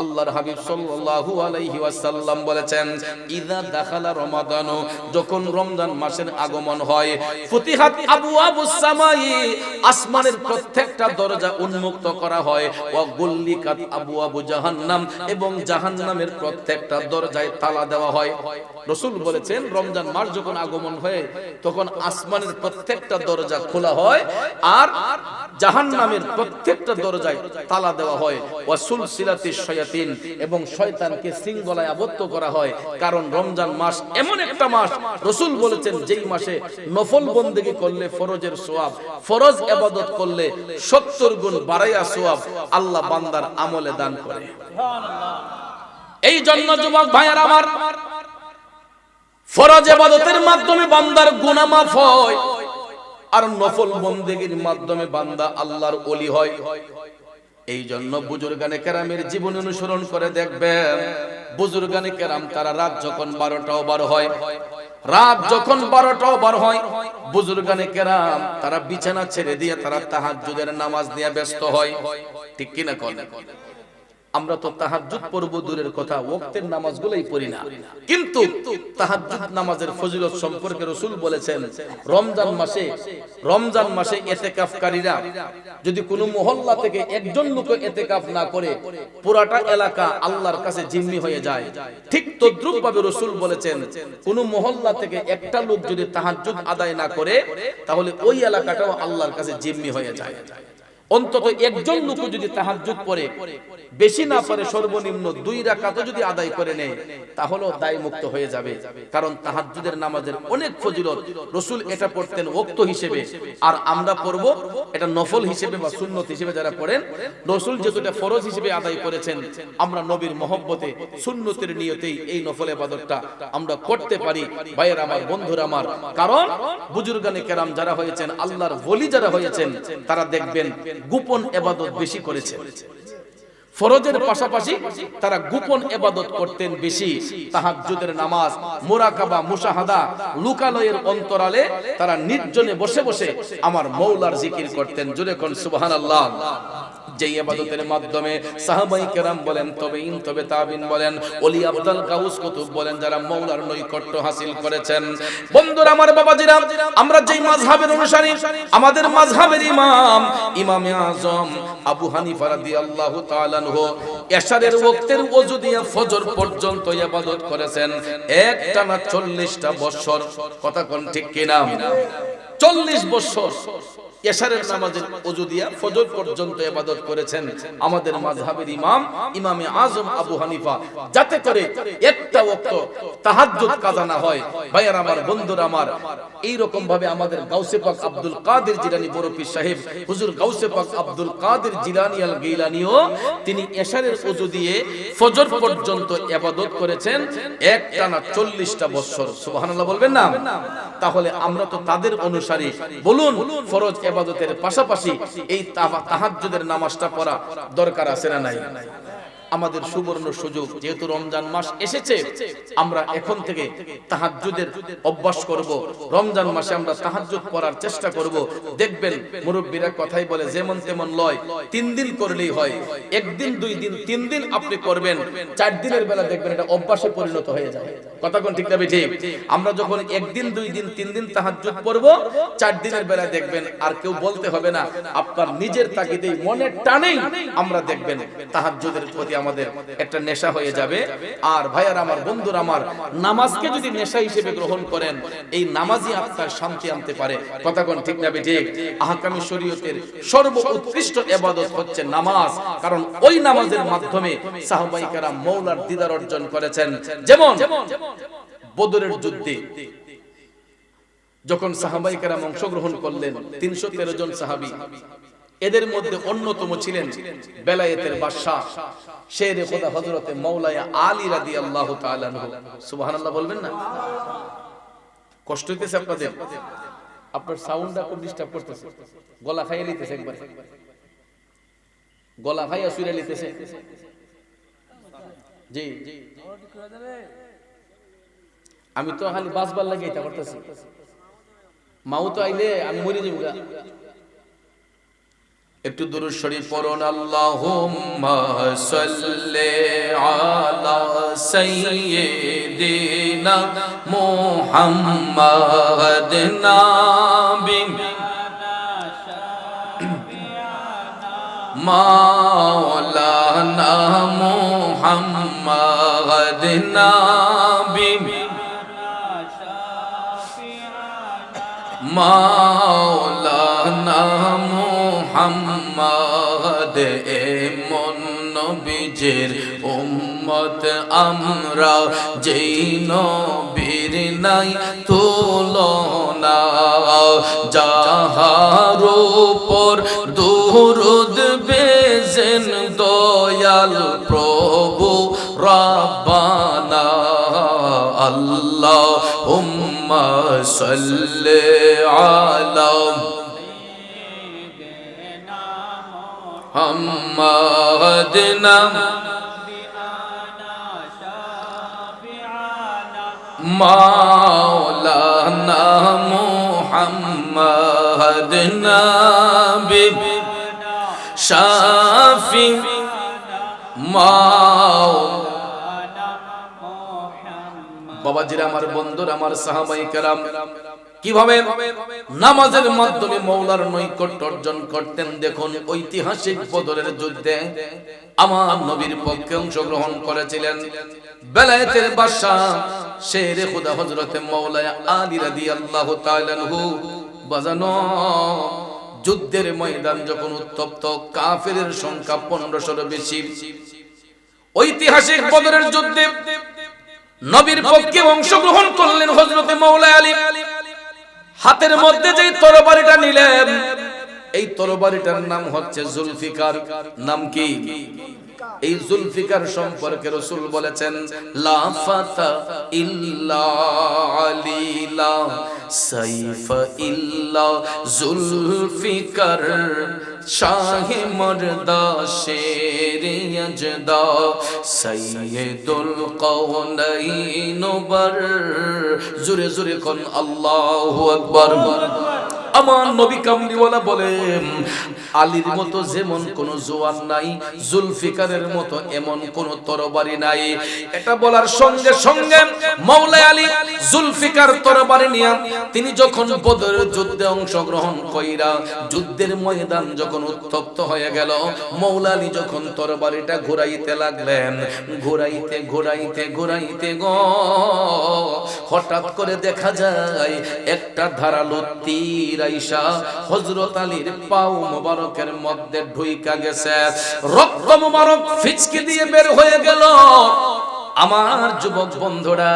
আল্লাহর হাবিব সাল্লাল্লাহু আলাইহি ওয়াসাল্লাম বলেছেন, ইযা দাখালা রমাদান যখন রমজান মাসের আগমন হয়, ফুতিহাত আবওয়াবুস সামাই আসমানের প্রত্যেকটা দরজা উন্মুক্ত করা হয়, ওয়া গুল্লিকাত আবওয়াবু জাহান্নাম এবং জাহান্নামের প্রত্যেকটা দরজায় তালা দেওয়া হয়। বলেছেন, রমজান মাস যখন আগমন হয়, তখন আসমানের প্রত্যেকটা দরজা খোলা হয় আর জাহান্নামের প্রত্যেকটা দরজায় তালা দেওয়া হয়। ওয়াসুল সিলাতিস শয়াতিন এবং শয়তানকে শৃঙ্খলায় আবদ্ধ করা হয়। কারণ রমজান মাস এমন একটা মাস, রসুল বলেছেন যেই মাসে নফল বন্দেগী করলে ফরজের সোয়াব, ফরজ এবাদত করলে সত্তর গুণ বাড়াইয়া সোয়াব আল্লাহ বান্দার আমলে দান করে। এই জন্য যুবক ভাইয়ার আমার, ফরজ এবাদতের মাধ্যমে বান্দার গুনাহ মাফ হয়। আর নফল বন্দেগীর মাধ্যমে বান্দা আল্লাহর ওলি হয়। এই জন্য বুজুর্গানে কেরামের জীবন অনুসরণ করে দেখবেন, বুজুর্গানে কেরাম তারা রাত যখন বারোটা ওভার হয়, রাত যখন বারোটাও ওভার হয়, বুজুর্গানে কেরাম তারা বিছানা ছেড়ে দিয়ে তারা তাহাজুদের নামাজ নিয়ে ব্যস্ত হয়। ঠিক কিনা করেন আমরা তো তাহাজ্জুদ পড়ব দূরের কথা, ওয়াক্তের নামাজগুলোই পড়ি না। কিন্তু তাহাজ্জুদ নামাজের ফজিলত সম্পর্কে রাসূল বলেছেন, রমজান মাসে রমজান মাসে ইতিকাফকারীরা যদি কোনো মহল্লা থেকে একজন লোক ইতিকাফ না করে, পুরাটা এলাকা আল্লাহর কাছে জিম্মি হয়ে যায়। ঠিক তদ্রুপ ভাবে রাসূল বলেছেন, কোন মহল্লা থেকে একটা লোক যদি তাহাজ্জুদ আদায় না করে, তাহলে ওই এলাকাটাও আল্লাহর কাছে জিম্মি হয়ে যায়। অন্তত একজন লোক যদি তাহাজ্জুদ পড়ে, বেশি না পারে সর্বনিম্ন দুই রাকাত যদি আদায় করে নেয়, তাহলেও দায় মুক্ত হয়ে যাবে। কারণ তাহাজ্জুদের নামাজের অনেক ফজিলত রসুল এটা পড়তেন ওক্ত হিসেবে। আর আমরা পড়ব এটা নফল হিসেবে বা সুন্নত হিসেবে যারা পড়েন, রসুল যেহেতুটা ফরজ হিসেবে আদায় করেছেন, আমরা নবীর মহব্বতে সুন্নতের নিয়তেই এই নফল এবাদতটা আমরা করতে পারি। ভাইয়ের আমার, বন্ধুরা আমার। কারণ বুজুর্গানে কেরাম যারা হয়েছেন, আল্লাহর বলি যারা হয়েছেন, তারা দেখবেন গোপন এবাদত বেশি করেছে। ফরজের পাশাপাশি তারা গোপন এবাদত করতেন বেশি। তাহাজ্জুদের নামাজ, মোরাকাবা মুসাহাদা লুকালয়ের অন্তরালে তারা নির্জনে বসে বসে আমার মৌলার জিকির করতেন। জুরে কোন সুবহানাল্লাহ। যে ইবাদতের মাধ্যমে সাহাবাই কেরাম বলেন তবে ইন তবে তাবিন বলেন, ওলি আব্দুল গাউস কুতুব বলেন, যারা মৌলার নৈকট্য হাসিল করেছেন। বন্ধুরা, আমার বাবাজিরা, আমরা যেই মাযহাবের অনুসারী, আমাদের মাযহাবের ইমাম, ইমামে আজম আবু হানিফা রাদিয়াল্লাহু তাআলা আনহু এশারের ওয়াক্তের ওযু দিয়ে ফজর পর্যন্ত ইবাদত করেছেন। একটানা 40টা বছর কথা কোন ঠিক কিনা? 40 বছর এশারের নামাজের ওযু দিয়া ফজর পর্যন্ত ইবাদত করেছেন আমাদের মাযহাবের ইমাম, ইমামে আজম আবু হানিফা। যাতে করে একটা ওয়াক্ত তাহাজ্জুদ কাজা না হয়। ভাইয়ার আমার, বন্ধুরা আমার এই রকম ভাবে আমাদের গাউসে পাক আব্দুল কাদের জিলানী পীর সাহেব, হুজুর গাউসে পাক আব্দুল কাদের জিলানী আল গিলানীও, তিনি এশারের ওযু দিয়ে ফজর পর্যন্ত ইবাদত করেছেন একটানা 40টা বছর। সুবহানাল্লাহ বলবেন না? তাহলে আমরা তো তাদের অনুসারী। বলুন, ফরজ এবাদতের পাশাপাশি এই তাহাজ্জুদের নামাজটা পড়া দরকার আছে না নাই? আমাদের সুবর্ণ সুযোগ, যেহেতু রমজান মাস এসেছে, আমরা এখন থেকে তাহাজ্জুদের অভ্যাস করব। রমজান মাসে আমরা তাহাজ্জুদ পড়ার চেষ্টা করব। দেখবেন মুরব্বীরা কথাই বলে, যেমন তেমন লয়, তিন দিন করলেই হয়। একদিন, দুই দিন, তিন দিন আপনি করবেন। চার দিনের বেলা দেখবেন এটা অভ্যাসে পরিণত হয়ে যায়। কথা কোন ঠিক না ঠিক। আমরা যখন একদিন, দুই দিন, তিন দিন তাহাজ্জুদ পড়ব, চার দিনের বেলা দেখবেন আর কেউ বলতে হবে না, আপনার নিজের তাগিদেই মনের টানেই আমরা দেখবেন তাহাজ্জুদের প্রতি আমাদের একটা নেশা হয়ে যাবে। আর ভাইয়ার আমার বন্ধুর আমার নামাজকে যদি নেশা হিসেবে গ্রহণ করেন, এই নামাজই আপনার শান্তি আনতে পারে। কথা ঠিক না ঠিক? আহকামী শরীয়তের সর্ব উৎকৃষ্ট এবাদত হচ্ছে নামাজ। কারণ ওই নামাজের মাধ্যমে সাহাবাই কারাম মৌলার দিদার অর্জন করেছেন। যেমন বদরের যুদ্ধে যখন সাহাবাই কারাম অংশগ্রহণ করলেন, তিনশো তেরো জন সাহাবি এদের মধ্যে অন্যতম ছিলেন বেলায়েতের বাদশাহ, শের খোদা হযরতে মাওলানা আলী রাদিয়াল্লাহু তাআলা সুবহানাল্লাহ বলবেন না? কষ্ট হইতেছে আপনাদের? আপনার সাউন্ডটা খুব ডিস্টার্ব করতেছে। গলা খাইয়ে লিতেছে একবার। গলা খাইয়া শুইরা লিতেছে জি। আমি তো খালি বাসবার লাগে এটা করতেছি। মাও তো আইলে আমি মরে যাব একটু দুরুদ শরীফ পড়ুন আল্লাহুম্মা সাল্লি আলা সাইয়্যিদিনা মুহাম্মাদ নাবি মাওলানা মুহাম্মাদ নাবি মাওলানা মুহাম্মদ এমন নবীজের উম্মত, আমরা যেই নবীর নাই তুলনা। যাহার উপর দুরুদ বেজেন দয়াল প্রভু রাব্বানা আল্লাহ উম্মা সাল্লি আলা মাওলানা মুহাম্মদ নবী। শাফি। মাও। বাবাজিরা আমার বন্ধুরা আমার সাহাবাই কেরাম। কীভাবে নামাজের মাধ্যমে মৌলার নৈকট্য অর্জন করতেন, দেখুন, ঐতিহাসিক বদরের যুদ্ধে আমার নবীর পক্ষে অংশগ্রহণ করেছিলেন। বেলায়েতের বাদশাহ শেরে খুদা হযরতে মাওলানা আলী রাদিয়াল্লাহু তাআলা আনহু বাজানো। যুদ্ধের ময়দান যখন উত্তপ্ত, কাফেরের সংখ্যা পনেরোশোর বেশি। ঐতিহাসিক বদরের যুদ্ধে নবীর পক্ষে অংশগ্রহণ করলেন হজরতে মৌলা আলী। হাতের মধ্যে যে তরবারিটা নিলেন এই তরবারিটার নাম হচ্ছে জুলফিকার। নাম কি? এই জুলফিকার সম্পর্কে রসুল বলেছেন লাফাতা ইল্লা আলিলা সাইফ ইল্লা জুলফিকার শাহে মর্দা শের ইয়াজদা সাইয়্যিদুল কওনাইন বর জুরে জুরে কোন আল্লাহু আকবার। আমার নবী কামলিওয়ালা বলেন, আলীর মতো যেমন কোন জোয়ান নাই, জুলফিকারের মতো এমন কোন তরবারি নাই। এটা বলার সঙ্গে সঙ্গে মাওলা আলী জুলফিকার তরবারি নিয়ে তিনি যখন বদরের যুদ্ধে অংশগ্রহণ কইরা যুদ্ধের ময়দান যখন উত্তপ্ত হয়ে গেল মৌলা আলী যখন তরবারিটা ঘুরাইতে লাগলেন, ঘুরাইতে ঘুরাইতে ঘুরাইতে গো, হঠাৎ করে দেখা যায় একটা ধারালো তীর মধ্যে ঢুইকা গেছে। রক্ত মোবারক ফিচকি দিয়ে বের হয়ে গেল। আমার যুবক বন্ধুরা,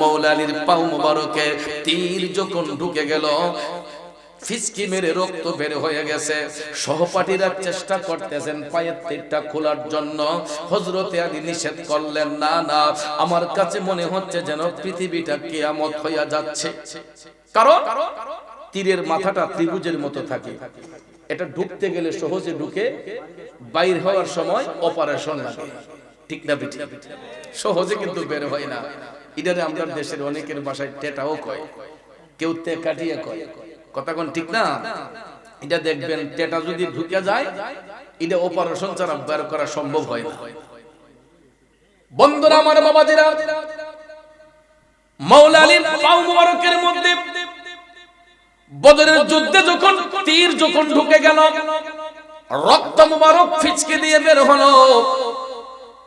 মৌলালির পাও মোবারকে তীর যখন ঢুকে গেল ফিসকি মেরে রক্ত বের হয়ে গেছে। সহপাঠীরা চেষ্টা করতেছেন পায়ের তীরটা খোলার জন্য। হজরতে আলী নিষেধ করলেন, না না, আমার কাছে মনে হচ্ছে যেন পৃথিবীটা কেয়ামত হইয়া যাচ্ছে। কারণ? তীরের মাথাটা ত্রিভুজের মতো থাকে। এটা ঢুকতে গেলে সহজে ঢুকে বাইর হওয়ার সময় অপারেশন লাগে। ঠিক না সহজে কিন্তু বের হয় না। ইদারে আমরা দেশের অনেকের বাসায় টেটাও কয়। কেউ তে কাটিয়ে কয়। কথা কোন ঠিক না? এটা দেখবেন টেটা যদি ঢুকে যায়, এটা অপারেশন ছাড়া বের করা সম্ভব হয় না। বন্ধুরা, আমার বাবাজিরা মাওলা আলীর পাও মুবারকের মধ্যে বদরের যুদ্ধে যখন তীর যখন ঢুকে গেল, রক্ত মুবারক ফিচকে দিয়ে বের হলো।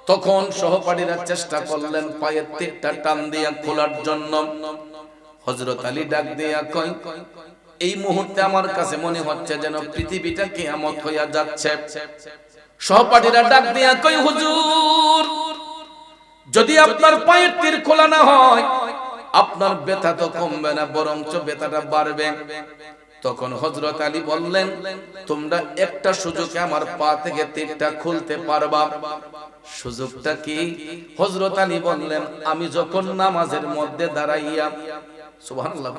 তখন সহপাঠীরা চেষ্টা করলেন পায়ের তীরটা টান দিয়া খোলার জন্য। হজরত আলী ডাক দিয়া কয়, এই মুহূর্তে আমার কাছে মনে হচ্ছে যেন পৃথিবীটা কিয়ামত হইয়া যাচ্ছে। সহপাঠীরা ডাক দিয়া কই হুজুর, যদি আপনার পায়ের তীর খোলা না হয় আপনার ব্যথা তো কমবে না, বরঞ্চ ব্যথাটা বাড়বে। তখন হজরত আলী বললেন, তোমরা একটা সুযোগে আমার পা থেকে তীরটা খুলতে পারবা। সুযোগটা কি? হজরত আলী বললেন, আমি যখন নামাজের মধ্যে দাঁড়াইয়া সুবহানাল্লাহ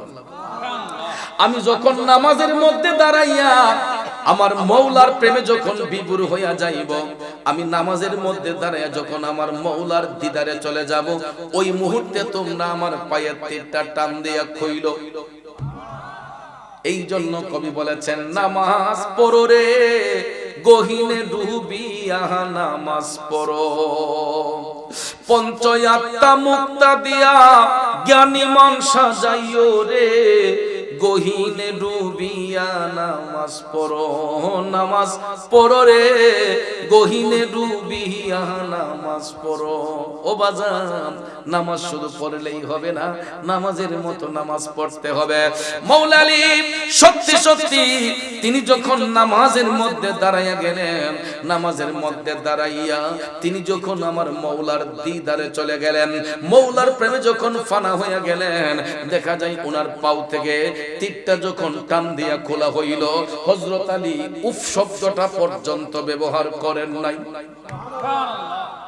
আমি যখন নামাজের মধ্যে দাঁড়াইয়া আমার মৌলার প্রেমে যখন বিবুর হইয়া যাইব, আমি নামাজের মধ্যে দাঁড়াইয়া যখন আমার মৌলার দিদারে চলে যাব, ওই মুহূর্তে তোমরা আমার পায়ের তীরটা টান দিয়া খইল। এই জন্য কবি বলেছেন, নামাজ পড়ো রে, গহিনে ডুবিয়া নামাজ পড়ো। পঞ্চয়াত্মা মুক্তা দিয়া জ্ঞানী মন সাজাইও রে গহিনে ডুবিয়া নামাজ পড়ো নামাজ পড়ো রে। গহিনে ডুবিয়া নামাজ পড়ো। ও বাজান, নামাজ শুধু পড়লেই হবে না, নামাজের মতো নামাজ পড়তে হবে। মৌলালি সত্যি সত্যি, তিনি যখন নামাজের মধ্যে দাঁড়াইয়া গেলেন, নামাজের মধ্যে দাঁড়াইয়া তিনি যখন আমার মৌলার দিদারে চলে গেলেন, মৌলার প্রেমে যখন ফানা হইয়া গেলেন, দেখা যায় ওনার পাও থেকে তীরটা যখন টান দিয়া খোলা হইল হজরত আলী উফ শব্দটা পর্যন্ত ব্যবহার করেন নাই।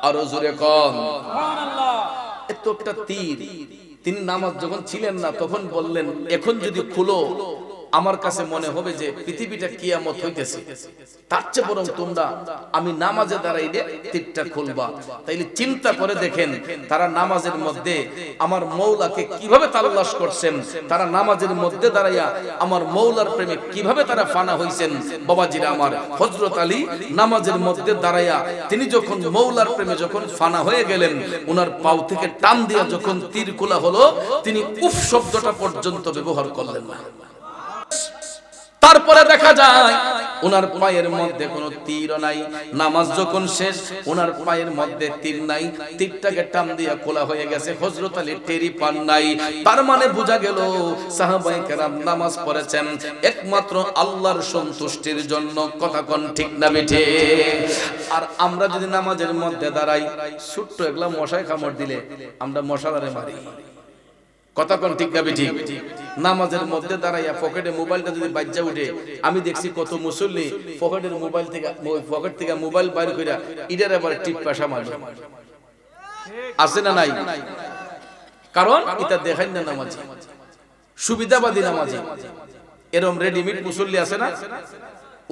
আরও জোরে কম এত একটা তীর তিনি নামাজ যখন ছিলেন না তখন বললেন এখন যদি খুলো আমার কাছে মনে হবে যে পৃথিবীটা কিয়ামত হইতেছে। তার চেয়ে বরং তোমরা আমি নামাজে দাঁড়াইলে তীরটা খুলবা। তাইলে চিন্তা করে দেখেন তারা নামাজের মধ্যে আমার মৌলাকে কীভাবে তাল্লাশ করছেন, তারা নামাজের মধ্যে দাঁড়াইয়া আমার মৌলার প্রেমে কীভাবে তারা ফানা হইছেন। বাবাজিরা আমার হজরত আলী নামাজের মধ্যে দাঁড়াইয়া তিনি যখন মৌলার প্রেমে যখন ফানা হয়ে গেলেন, উনার পাও থেকে টান দিয়া যখন তীর খোলা হলো, তিনি উফ শব্দটা পর্যন্ত ব্যবহার করলেন না। তারপরে দেখা যায় ওনার পায়ের মধ্যে কোনো তীর নাই, নামাজ যখন শেষ ওনার পায়ের মধ্যে তীর নাই, তীরটাকে টান দিয়া খোলা হয়ে গেছে হজরত আলী টেরি পান নাই। তার মানে বোঝা গেল সাহাবাই কেরাম নামাজ পড়েছেন একমাত্র আল্লাহর সন্তুষ্টির জন্য। কথা কোন ঠিক না বেঠে আর আমরা যদি নামাজের মধ্যে দাঁড়াই, ছোট্ট এগুলা মশায় কামড় দিলে আমরা মশালারে মারি। কথা কোন ঠিক না ঠিক? নামাজের মধ্যে দাঁড়াইয়া পকেটে মোবাইলটা যদি বাজ্যা উঠে, আমি দেখছি কত মুসল্লি পকেটের মোবাইল থেকে পকেট থেকে মোবাইল বাইর কইরা ইডার আবার টিপ পাশা মারে আছে না নাই? কারণ এটা দেখাই না নামাজি। সুবিধাবাদী নামাজি। এরম রেডিমেড মুসল্লি আছে না?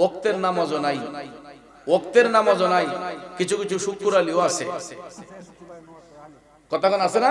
ওক্তের নামাজও নাই। ওক্তের নামাজও নাই। কিছু কিছু শুক্র আলীও আছে। কথাক্ষণ আছে না?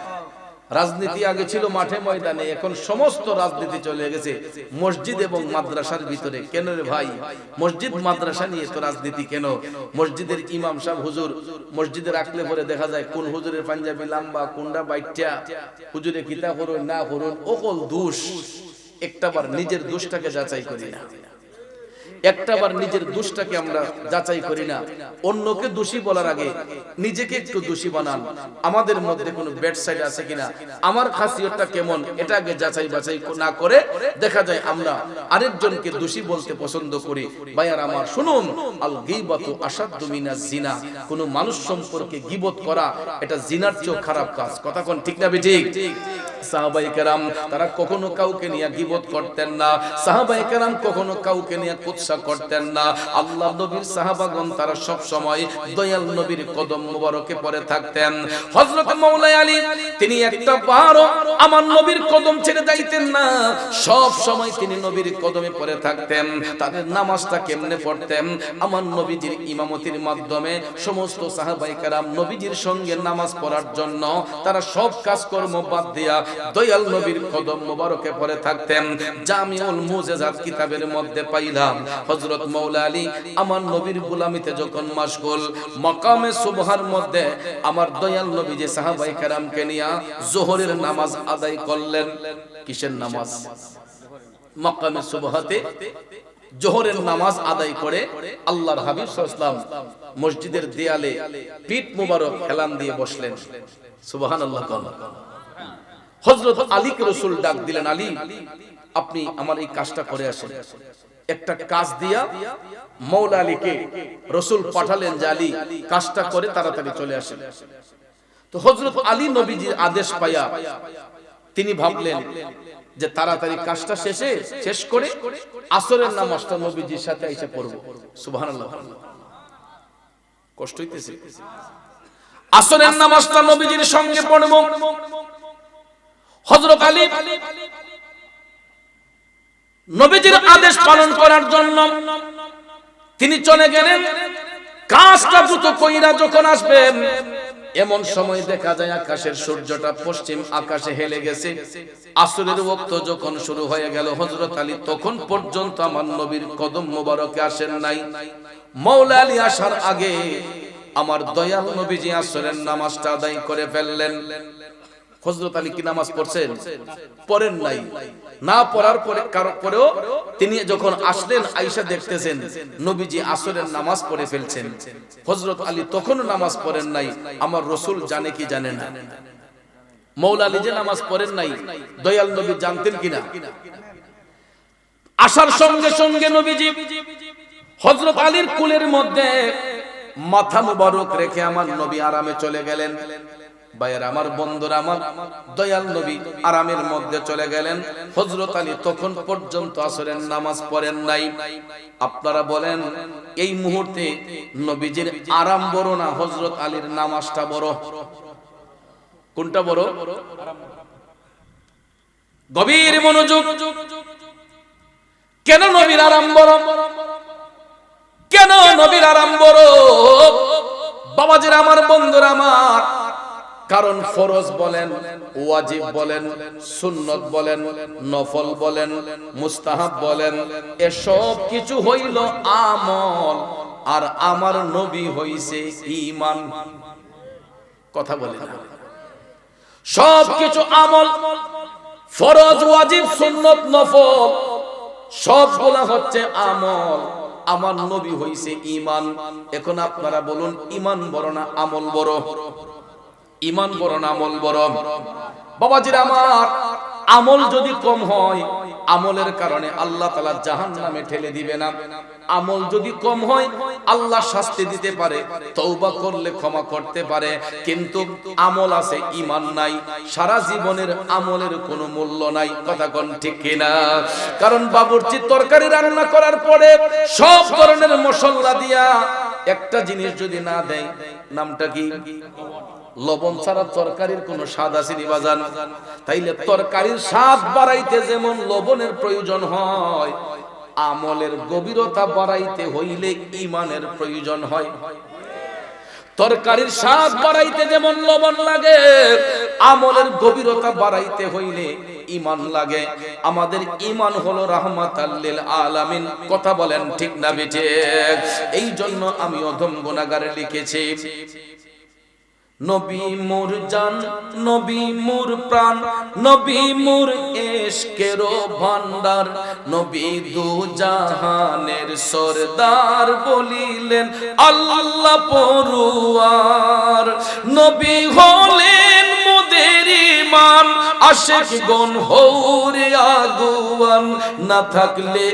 রাজনীতি আগে ছিল মাঠে ময়দানে এখন সমস্ত রাজনীতি চলে গেছে। মসজিদ এবং মাদ্রাসার ভিতরে কেন রে ভাই? মসজিদ মাদ্রাসা নিয়ে তো রাজনীতি কেন? মসজিদের ইমাম সাহেব হুজুর মসজিদে রাখলে পরে দেখা যায় কোন হুজুরের পাঞ্জাবি লাম্বা কোনটা বাইটা হুজুরে কিতা করুন না করুন ওকল দোষ। একটাবার নিজের দোষটাকে যাচাই করি না। একটাবার নিজের দোষটাকে আমরা যাচাই করি না। অন্যকে দোষী বলার আগে নিজেকে একটু দোষী বানান। আমাদের মধ্যে কোনো ব্যাড সাইড আছে কিনা? আমার খাসিয়তটা কেমন? এটা আগে যাচাই বাছাই না করে দেখা যায় আমরা আরেকজনকে দোষী বলতে পছন্দ করি। ভাইয়ার আমার, শুনুন, আল গীবাতু আসাদ্দু মিনাজ জিনা। কোন মানুষ সম্পর্কে গীবত করা, এটা জিনার চেয়েও খারাপ কাজ। কথা কোন ঠিক না ঠিক সাহাবাই কেরাম তারা কখনো কাউকে নিয়ে গিবত করতেন না। সাহাবাই কেরাম কখনো কাউকে নিয়ে কুৎসা করতেন না। আল্লাহ নবীর সাহাবাগণ তারা সব সময় দয়াল নবীর কদম মুবারকে পড়ে থাকতেন। হযরত মাওলাই আলী, তিনি একটা পাহাড়ও আমার নবীর কদম ছেড়ে যাইতেন না। সব সময় তিনি নবীর কদমে পড়ে থাকতেন। তাদের নামাজটা কেমনে পড়তেন? আমার নবীজির ইমামতির মাধ্যমে সমস্ত সাহাবাই কেরাম নবীজির সঙ্গে নামাজ পড়ার জন্য তারা সব কাজকর্ম বাদ দিয়া দয়াল নবীর কদম মোবারকে পড়ে থাকতেন। জামিউল মুজেজাত কিতাবের মধ্যে পাইলাম, হযরত মাওলা আলী আমার নবীর গোলামিতে যখন মাশগুল, মাকামে সুবহার মধ্যে আমার দয়াল নবী যে সাহাবায়ে কেরামকে নিয়া যোহরের নামাজ আদায় করলেন, কিসের নামাজ? মাকামে সুবহাতে জোহরের নামাজ আদায় করে আল্লাহর হাবিব সাল্লাল্লাহু মসজিদের দেয়ালে পিঠ মুবারক হেলান দিয়ে বসলেন। সুবহানাল্লাহ হজরত আলীকে রসুল ডাক দিলেন আলী আপনি আমার এই কাজটা করে আসেন। একটা কাজ দিয়া মৌলা আলীকে রসুল পাঠালেন যে আলী কাজটা করে তাড়াতাড়ি চলে আসেন। তো হজরত আলী নবীজির আদেশ পাইয়া তিনি ভাবলেন যে তাড়াতাড়ি কাজটা শেষে শেষ করে আসরের নামাজটা নবীজির সাথে এসে পড়ব। সুবহানাল্লাহ। কষ্ট হইতেছে। আসরের নামাজটা নবীজির সঙ্গে পড়ব। হযরত আলী। নবীজির আদেশ পালন করার জন্য তিনি চলে গেলেন। কাজটা দ্রুত কইরা যখন আসবেন, এমন সময় দেখা যায় আকাশের সূর্যটা পশ্চিম আকাশে হেলে গেছে। আসরের ওক্ত যখন শুরু হয়ে গেল, হযরত আলী তখন পর্যন্ত আমার নবীর কদম মোবারকে আসেন নাই। মৌলা আলী আসার আগে আমার দয়াল নবীজি আসরের নামাজটা আদায় করে ফেললেন। হজরত আলী কি নামাজ পড়ছেন? পড়েন নাই। না পড়ার পরে পরেও তিনি যখন আসলেন আইসা দেখতেছেন, নবীজি আসরের নামাজ পড়ে ফেলছেন। হজরত আলী তখনও নামাজ পড়েন নাই। আমার রসুল জানে কি জানে না। মৌলা আলী যে নামাজ পড়েন নাই। দয়াল নবী জানতেন কিনা? আসার সঙ্গে সঙ্গে নবীজি হজরত আলীর কুলের মধ্যে মাথা মুবারক রেখে আমার নবী আরামে চলে গেলেন। ভাইয়ের আমার বন্ধুরা, আমার দয়াল নবী আরামের মধ্যে চলে গেলেন। হজরত আলী তখন পর্যন্ত আসরের নামাজ পড়েন নাই। আপনারা বলেন, এই মুহূর্তে নবীজির আরাম বড় না হজরত আলীর নামাজটা বড়? কোনটা বড়? গভীর মনোযোগ। কেন নবীর আরাম বড়? কেন নবীর আরাম বড়? বাবাজির আমার বন্ধুরা, আমার কারণ ফরজ বলেন, ওয়াজিব বলেন, সুন্নত বলেন, নফল বলেন, মুস্তাহাব বলেন, এসব কিছু হইল আমল, আর আমার নবী হইছে ঈমান। কথা বলে সব কিছু আমল, ফরজ, ওয়াজিব, সুন্নত, নফল, সবগুলা হচ্ছে আমল। আমার নবী হইছে ঈমান। এখন আপনারা বলুন ইমান বড় না আমল বড়? ইমান বড় না আমল বড়? বাবাজির আমার, আমল যদি কম হয়, আমলের কারণে আল্লাহ তালা জাহান নামে ঠেলে দিবে না। আমল যদি কম হয়, আল্লাহ শাস্তি দিতে পারে তৌবা করলে ক্ষমা করতে পারে। কিন্তু আমল আছে ইমান নাই, সারা জীবনের আমলের কোনো মূল্য নাই। কথা কোন ঠিক কিনা? কারণ বাবুর্চি তরকারি রান্না করার পরে সব ধরনের মশলা দিয়া একটা জিনিস যদি না দেয়, নামটা কি? লবণ ছাড়া তরকারির কোনো স্বাদ আসেনি বাজান। তাইলে তরকারির স্বাদ বাড়াইতে যেমন লবণের প্রয়োজন হয়, আমলের গভীরতা বাড়াইতে হইলে ইমানের প্রয়োজন হয়। তরকারির স্বাদ বাড়াইতে যেমন লবণ লাগে, আমলের গভীরতা বাড়াইতে হইলে ইমান লাগে। আমাদের ইমান হলো রাহমাত আল্লিল আলামিন। কথা বলেন ঠিক না বেঠে? এই জন্য আমি অধম গুনাহগারে লিখেছি। নবী মোর জান, নবী মোর প্রাণ, নবী মোর এশকের ভান্ডার নবী দু জাহানের সরদার বলিলেন, আল্লাহ পড়ুয়ার নবী ইমান আশেক গন হৌরে আগুয়ান, না থাকলে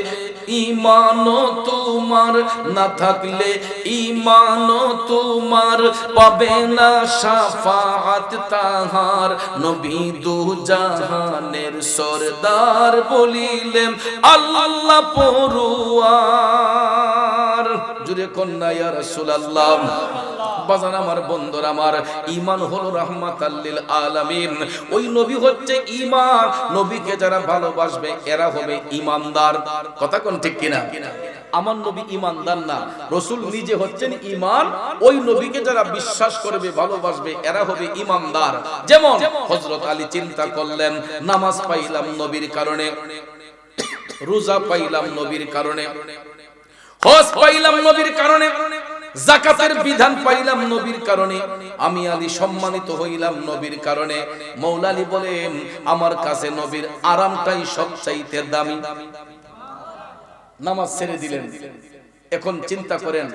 ইমানো তোমার, না থাকলে ইমানো তোমার, পাবে না সাফাত তাহার। নবী দু জাহানের সরদার বলিলেন, আল্লাহ জুড়ে কন্যা, ইয়া রাসূলুল্লাহ। বাজান আমার, বন্ধুর আমার ইমান হলো রহমাত আল্লিল আলামিন। ওই নবী হচ্ছে ইমান নবীকে যারা ভালোবাসবে, এরা হবে ইমানদার কথা কোন ঠিক কিনা? আমার নবী না। নিজে হচ্ছেন ওই নবীকে যারা বিশ্বাস করবে, ভালোবাসবে, এরা হবে ইমানদার যেমন হজরত আলী চিন্তা করলেন, নামাজ পাইলাম নবীর কারণে। রোজা পাইলাম নবীর কারণে। হজ পাইলাম নবীর কারণে, জাকাতের বিধান পাইলাম নবীর কারণে, আমি আলী সম্মানিত হইলাম নবীর কারণে। মৌলালি বলেন, আমার কাছে নবীর আরামটাই সবচাইতে দামি। নামাজ ছেড়ে দিলেন। এখন চিন্তা করেন,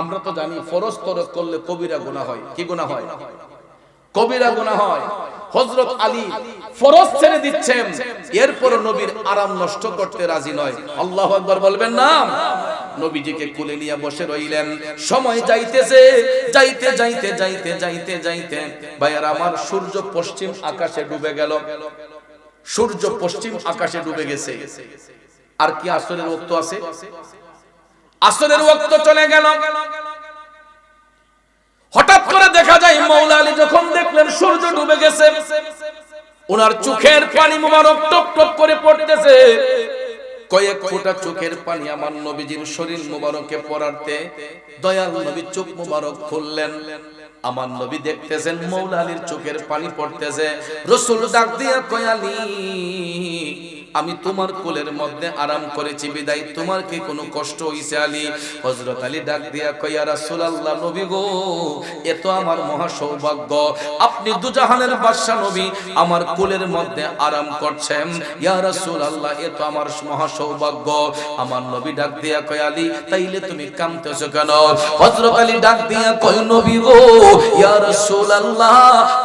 আমরা তো জানি ফরজ করলে কবিরা গুনাহ হয়। কি গুনাহ হয়? কবিরা গুনাহ হয়। হযরত আলী ফরজ ছেড়ে দিচ্ছেন। এরপর নবীর আরাম নষ্ট করতে রাজি নয়। আল্লাহু আকবার বলবেন, না। নবীজিকে কুলে নিয়ে বসে রইলেন। সময় যাইতেছে। যাইতে যাইতে যাইতে যাইতে যাইতে ভাইয়ার আমার সূর্য পশ্চিম আকাশে ডুবে গেল। সূর্য পশ্চিম আকাশে ডুবে গেছে। আর কি আসরের ওক্ত আছে? আসরের ওক্ত চলে গেল। হঠাৎ করে দেখা যায় মৌলা আলী যখন দেখলেন, সূর্য ডুবে গেছে। ওনার চোখের পানি মোবারক টপ টপ করে পড়তেছে। কয়েক ফোঁটা চোখের পানি আমার নবীজির শরীর মোবারকে পড়াতে। দয়াল নবী চোখ মোবারক খুললেন। আমার নবী দেখতেছেন মৌলা আলীর চোখের পানি পড়তেছে। রসুল ডাক দিয়া কয়ালি আমি তোমার কোলের মধ্যে আরাম করেছি, বিদায়। তোমার কি কোনো কষ্ট হইছে আলী? হযরত আলী ডাক দিয়া কইয়া রাসূলুল্লাহ, নবী গো, এ তো আমার মহা সৌভাগ্য আপনি দুজাহানের বাদশা নবী, আমার কোলের মধ্যে আরাম করছেন। ইয়া রাসূলুল্লাহ, এ তো আমার মহা সৌভাগ্য আমার নবী ডাক দিয়া কই আলী, তাইলে তুমি কামতেছো কেন? হযরত আলী ডাক দিয়া কই নবী গো, ইয়া রাসূলুল্লাহ,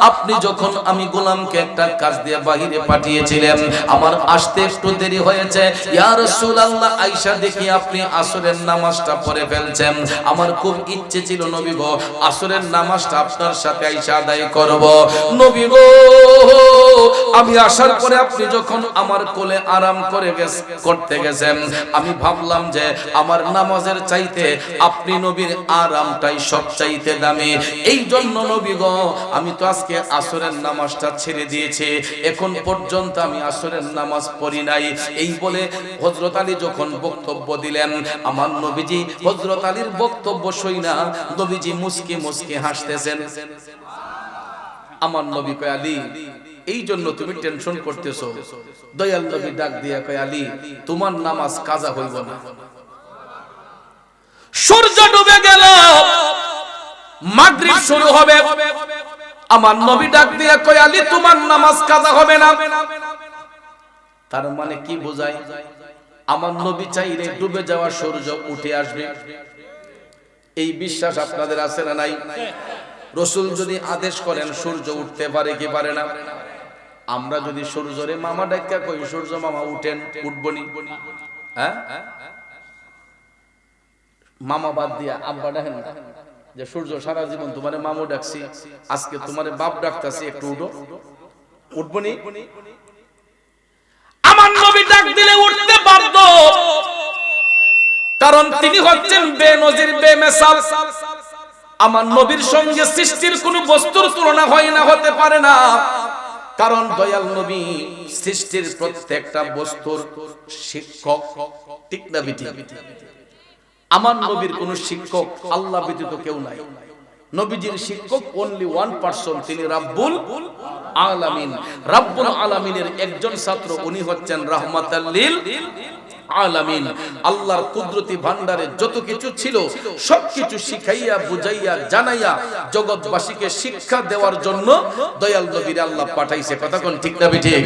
আপনি যখন আমি গোলামকে একটা কাজ দিয়ে বাহিরে পাঠিয়েছিলেন, আমার আসতে একটু দেরি হয়েছে। ইয়া রাসূলুল্লাহ আয়েশা দেখি আপনি আসরের নামাজটা পড়ে ফেলছেন। আমার খুব ইচ্ছে ছিল নবী গো, আসরের নামাজটা আপনার সাথে আয়েশা আদায় করব। নবী গো, আমি আসার পরে আপনি যখন আমার কোলে আরাম করে করতে গেছেন, আমি ভাবলাম যে আমার নামাজের চাইতে আপনি নবীর আরামটাই সব চাইতে দামি। এই জন্য নবী গো, আমি তো আজকে আসরের নামাজটা ছেড়ে দিয়েছি। এখন পর্যন্ত আমি আসরের নামাজ পড়ি নাই। এই বলে হজরত আলী যখন বক্তব্য দিলেন, আমার নবীজি হজরত আলীর বক্তব্য শুই না। নবীজি মুসকি মুসকি হাসতেছেন। আমার নবী কয়, আলী, এই জন্য তুমি টেনশন করতেছো। দয়াল নবী ডাক দিয়া কয়, আলী, তোমার নামাজ কাজা হইব না। সূর্য ডুবে গেল। মাগরিব শুরু হবে। আমার নবী ডাক দিয়া কয়, আলী, তোমার নামাজ কাজা হবে না। তার মানে কি বোঝায়? আমার নবী চাইলে ডুবে যাওয়া সূর্য উঠে আসবে। এই বিশ্বাস আপনাদের আছে না নাই? রসুল যদি আদেশ করেন সূর্য উঠতে পারে কি পারে না? আমরা যদি সূর্যরে মামা ডাক্কা কই, সূর্য মামা উঠেন, উঠবনি। হ্যাঁ? মামা বাদ দিয়া আব্বা ডাকেন যে সূর্য সারা জীবন তোমারে মামু ডাকছি, আজকে তোমারে বাপ ডাকতাছি, একটু উঠো। উঠবনি? আমার নবী ডাক দিলে উঠতে বাধ্য। কারণ তিনি হচ্ছেন বেনজির, বেমেসাল। আমার নবীর সঙ্গে সৃষ্টির কোন বস্তুর তুলনা হয় না, হতে পারে না। কারণ দয়াল নবী সৃষ্টির প্রত্যেকটা বস্তুর শিক্ষক, ঠিক না বিটি আমার নবীর কোন শিক্ষক, আল্লাহ ব্যতীত কেউ নাই। নবীজির শিক্ষক অনলি ওয়ান পার্সন তিনি রাব্বুল আলামিন। রাব্বুল আলামিনের একজন ছাত্র, উনি হচ্ছেন রাহমাতাল্লিল আলামিন। আল্লাহর কুদরতি ভান্ডারে যত কিছু ছিল সবকিছু শিখাইয়া, বুঝাইয়া, জানাইয়া জগৎবাসীকে শিক্ষা দেওয়ার জন্য দয়াল নবীর আল্লাহ পাঠাইছে। কথা কোন ঠিক না ঠিক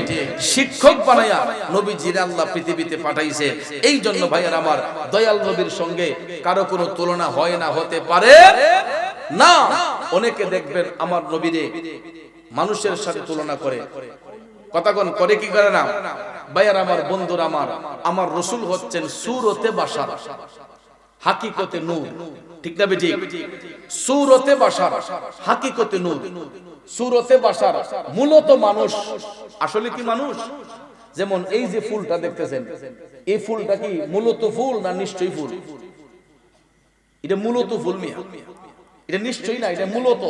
শিক্ষক বানাইয়া নবীজির আল্লাহ পৃথিবীতে পাঠাইছে। এই জন্য ভাইয়ার আমার দয়াল নবীর সঙ্গে কারও কোনো তুলনা হয় না, হতে পারে না, অনেকে দেখবেন আমার নবীরে মানুষের সাথে তুলনা করে। কথাগণ, করে কি করে না? ভাইয়ার আমার, বন্ধুর আমার আমার রসুল হচ্ছেন সুরতে বাসার, হাকিকতে নূর। ঠিক না বেটি সুরতে বাসার, হাকিকতে নূর। সুরতে বাসার, মূলত মানুষ। আসলে কি মানুষ? যেমন এই যে ফুলটা দেখতেছেন, এই ফুলটা কি মূলত ফুল না নিশ্চয়ই ফুল? এটা মূলত ফুল মিয়া। এটা নিশ্চয়ই না, এটা মূলত।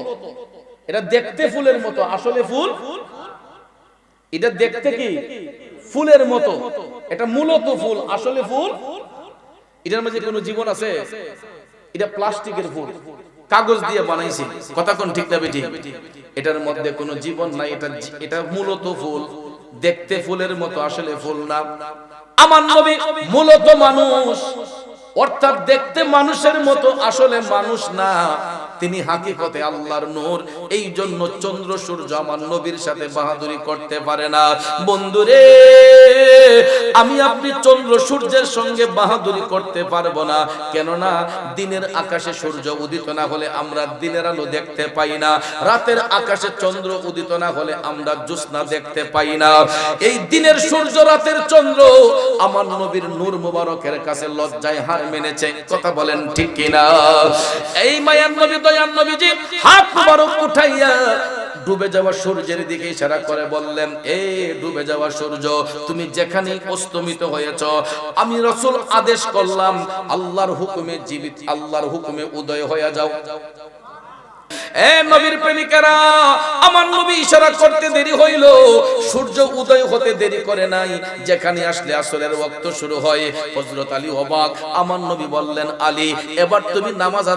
এটা দেখতে ফুলের মতো, আসলে ফুল? এটা দেখতে কি? ফুলের মতো। এটা মূলত ফুল, আসলে ফুল? এটার মধ্যে কোনো জীবন আছে? এটা প্লাস্টিকের ফুল। কাগজ দিয়ে বানাইছি। কথা কোন ঠিক না বেটি এটার মধ্যে কোনো জীবন নাই, এটা এটা মূলত ফুল। দেখতে ফুলের মতো, আসলে ফুল না। আমার নবী মূলত মানুষ। অর্থাৎ দেখতে মানুষের মতো আসলে মানুষ না। তিনি হাকিকতে আল্লাহর নূর। এই জন্য চন্দ্র সূর্য আমার নবীর সাথে বাহাদুরি করতে পারে না। বন্ধুরে! আমি আপনি চন্দ্র সূর্যের সঙ্গে বাহাদুরি করতে পারব না। কেননা দিনের আকাশে সূর্য উদিত না হলে আমরা দিনের আলো দেখতে পাই না। রাতের আকাশে চন্দ্র উদিত না হলে আমরা জ্যোৎস্না দেখতে পাই না। এই দিনের সূর্য, রাতের চন্দ্র আমার নবীর নূর মুবারকের কাছে লজ্জায় হার মেনেছে। কথা বলেন ঠিক কিনা? এই মায়ান নবী দয়ান নবীজি, হাত মুবারক উঠাইয়া ডুবে যাওয়া সূর্যের দিকে ইশারা করে বললেন, এ, ডুবে যাওয়া সূর্য, তুমি যেখানেই অস্তমিত হয়েছ, আমি রসুল আদেশ করলাম, আল্লাহর হুকুমে জীবিত, আল্লাহর হুকুমে উদয় হয়ে যাও। এ নামাজ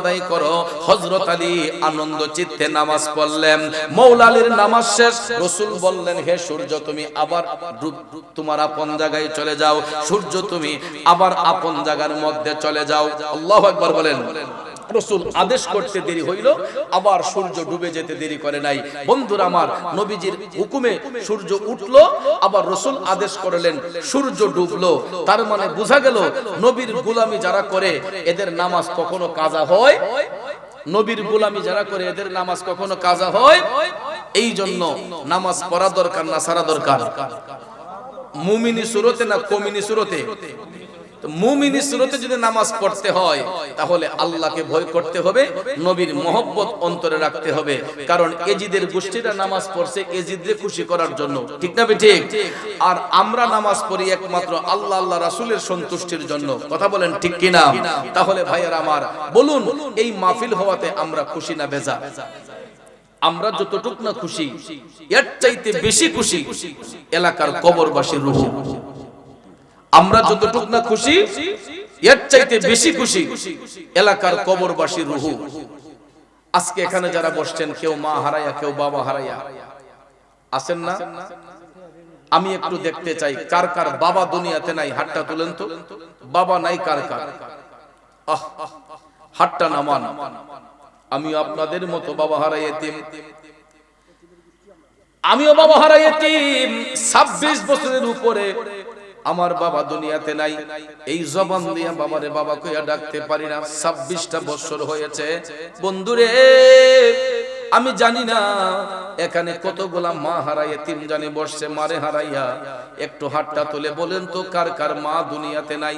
আনন্দ চিত্তে নামাজ পড়লেন। নামাজ শেষ। রাসূল বললেন, হে সূর্য, তুমি আবার তোমার আপন জায়গায় চলে যাও। সূর্য, তুমি আবার আপন জায়গার মধ্যে চলে যাও। আল্লাহু আকবার বলেন। রসুল আদেশ করতে দেরি হইল, আবার সূর্য ডুবে যেতে দেরি করে নাই। বন্ধুরা আমার, নবীজির হুকুমে সূর্য উঠল, আবার রসুল আদেশ করলেন, সূর্য ডুবলো। তার মানে বোঝা গেল, নবীর গুলামি যারা করে, এদের নামাজ কখনো কাজা হয়? নবীর গুলামি যারা করে, এদের নামাজ কখনো কাজা হয়? এই জন্য নামাজ পড়া দরকার না, সারা দরকার। মুমিনী সুরতে না কমিনি সুরতে? তো সুরতে যদি নামাজ পড়তে হয়, তাহলে আল্লাহকে ভয় করতে হবে, নবীর মহব্বত অন্তরে রাখতে হবে। কারণ এজিদের গোষ্ঠীরা নামাজ পড়ছে এজিদরে খুশি করার জন্য। ঠিক না ঠিক? আর আমরা নামাজ পড়ি একমাত্র আল্লাহ আল্লাহ রাসূলের সন্তুষ্টির জন্য। কথা বলেন ঠিক কিনা? তাহলে ভাইয়ের আমার, বলুন, এই মাহফিল হওয়াতে আমরা খুশি না বেজা? আমরা যতটুক না খুশি, এর চাইতে বেশি খুশি এলাকার কবরবাসীর রুহ। আমরা যতটুক না খুশি, এর চাইতে বেশি খুশি এলাকার কবরবাসীর রুহ। আজকে এখানে যারা বসছেন, কেউ মা হারাইয়া কেউ বাবা হারাইয়া আছেন না? আমি একটু দেখতে চাই, কার কার বাবা দুনিয়াতে নাই, হাতটা তুলেন তো। বাবা নাই কার কার? হাতটা নামান। আমি আপনাদের মতো বাবা হারাই এতিম। আমিও বাবা হারাই এতিম। ছাব্বিশ বছরের উপরে আমার বাবা দুনিয়াতে নাই। এই জবান দিয়া বাবারে বাবা কইয়া ডাকতে পারি না। ছাব্বিশটা বছর হয়েছে। বন্ধুরে, আমি জানি না, এখানে কতগুলা মা হারাইয়া তিন জানি বসছে মারে হারাইয়া। একটু হাতটা তুলে বলেন তো, কার কার মা দুনিয়াতে নাই?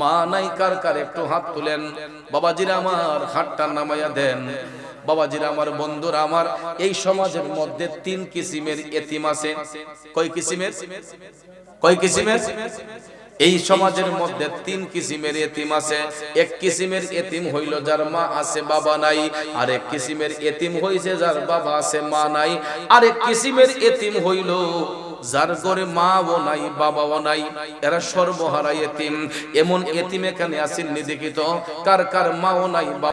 মা নাই, কার কার? একটু হাত তুলেন। বাবাজিরা আমার হাতটা নামাইয়া দেন। বাবাজিরা আমার, বন্ধুরা আমার, এই সমাজের মধ্যে তিন কিসিমের এতিম আছে। কয় কিসিমের? কয় কিসিমের? এই সমাজের মধ্যে তিন কিসিমের এতিম আছে। এক কিসিমের এতিম হইল যার মা আছে, বাবা নাই। আর এক কিসিমের এতিম হইছে যার বাবা আছে, মা নাই। আর এক কিসিমের এতিম হইল যার ঘরে মাও নাই, বাবাও নাই। এরা সর্বহারা এতিম। এমন এতিম এখানে আসেননি দেখিত কার কার মাও নাই বাবা